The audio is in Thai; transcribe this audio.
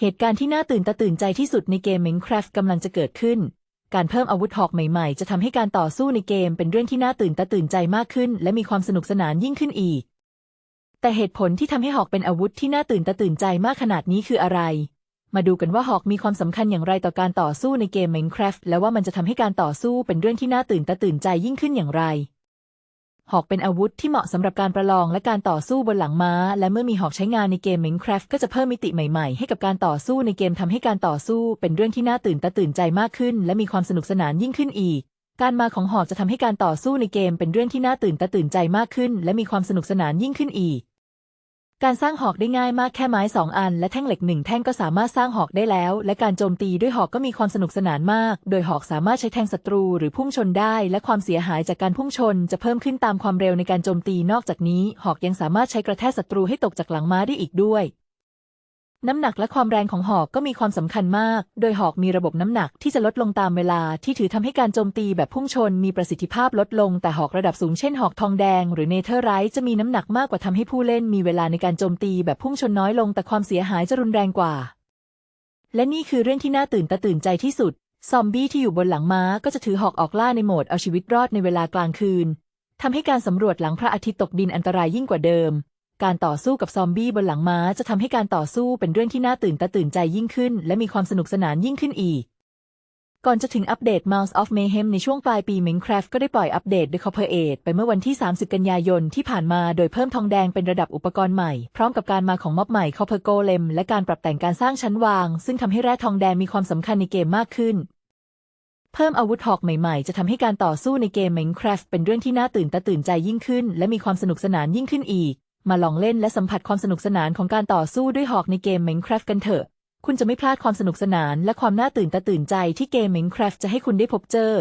เหตุการณ์ที่น่าตื่นตาตื่นใจที่สุดในเกม Minecraft กำลังจะเกิดขึ้น การเพิ่มอาวุธหอกใหม่ๆ จะทำให้การต่อสู้ในเกมเป็นเรื่องที่น่าตื่นตาตื่นใจมากขึ้น และมีความสนุกสนานยิ่งขึ้นอีก แต่เหตุผลที่ทำให้หอกเป็นอาวุธที่น่าตื่นตาตื่นใจมากขนาดนี้คืออะไร มาดูกันว่าหอกมีความสำคัญอย่างไรต่อการต่อสู้ในเกม Minecraft และว่ามันจะทำให้การต่อสู้เป็นเรื่องที่น่าตื่นตาตื่นใจยิ่งขึ้นอย่างไร หอกเป็นอาวุธที่เหมาะสำหรับการประลองและการต่อสู้บนหลังม้า และเมื่อมีหอกใช้งานในเกม Minecraft ก็จะเพิ่มมิติใหม่ๆ ให้กับการต่อสู้ในเกมทำให้การต่อสู้เป็นเรื่องที่น่าตื่นตาตื่นใจมากขึ้น และมีความสนุกสนานยิ่งขึ้นอีก การมาของหอกจะทำให้การต่อสู้ในเกมเป็นเรื่องที่น่าตื่นตาตื่นใจมากขึ้น และมีความสนุกสนานยิ่งขึ้นอีก การสร้างหอกได้ง่ายมากแค่ไม้สองอัน และแท่งเหล็กหนึ่งแท่งก็สามารถสร้างหอกได้แล้ว และการโจมตีด้วยหอกก็มีความสนุกสนานมาก โดยหอกสามารถใช้แทงศัตรูหรือพุ่งชนได้ และความเสียหายจากการพุ่งชน จะเพิ่มขึ้นตามความเร็วในการโจมตีนอกจากนี้ หอกยังสามารถใช้กระแทกศัตรูให้ตกจากหลังม้าได้อีกด้วย น้ำหนักและความแรงของหอกก็มีความสำคัญมาก โดยหอกมีระบบน้ำหนักที่จะลดลงตามเวลาที่ถือทำให้การโจมตีแบบพุ่งชนมีประสิทธิภาพลดลง แต่หอกระดับสูงเช่นหอกทองแดง หรือเนเธอร์ไรท์จะมีน้ำหนักมากกว่าทำให้ผู้เล่นมีเวลาในการโจมตีแบบพุ่งชนน้อยลง แต่ความเสียหายจะรุนแรงกว่า และนี่คือเรื่องที่น่าตื่นตาตื่นใจที่สุด ซอมบี้ที่อยู่บนหลังม้าก็จะถือหอกออกล่าในโหมดเอาชีวิตรอดในเวลากลางคืนทำให้การสำรวจหลังพระอาทิตย์ตกดินอันตรายยิ่งกว่าเดิม การต่อสู้กับซอมบี้บนหลังม้าจะทำให้การต่อสู้เป็นเรื่องที่น่าตื่นตาตื่นใจยิ่งขึ้น และมีความสนุกสนานยิ่งขึ้นอีก ก่อนจะถึงอัปเดต Mouse of Mayhem ในช่วงปลายปี Minecraft ก็ได้ปล่อยอัปเดต The Copperade ไปเมื่อวันที่ 30 กันยายนที่ผ่านมาโดยเพิ่มทองแดงเป็นระดับอุปกรณ์ใหม่ พร้อมกับการมาของม็อบใหม่ Copper Golem และการปรับแต่งการสร้างชั้นวาง ซึ่งทำให้แร่ทองแดงมีความสำคัญในเกมมากขึ้นเพิ่มอาวุธหอกใหม่ๆ จะทำให้การต่อสู้ในเกม Minecraft เป็นเรื่องที่น่าตื่นตาตื่นใจยิ่งขึ้น และมีความสนุกสนานยิ่งขึ้นอีก มาลองเล่นและสัมผัสความสนุกสนานของการต่อสู้ด้วยหอกในเกม Minecraft กันเถอะ คุณจะไม่พลาดความสนุกสนานและความน่าตื่นตาตื่นใจที่เกม Minecraft จะให้คุณได้พบเจอ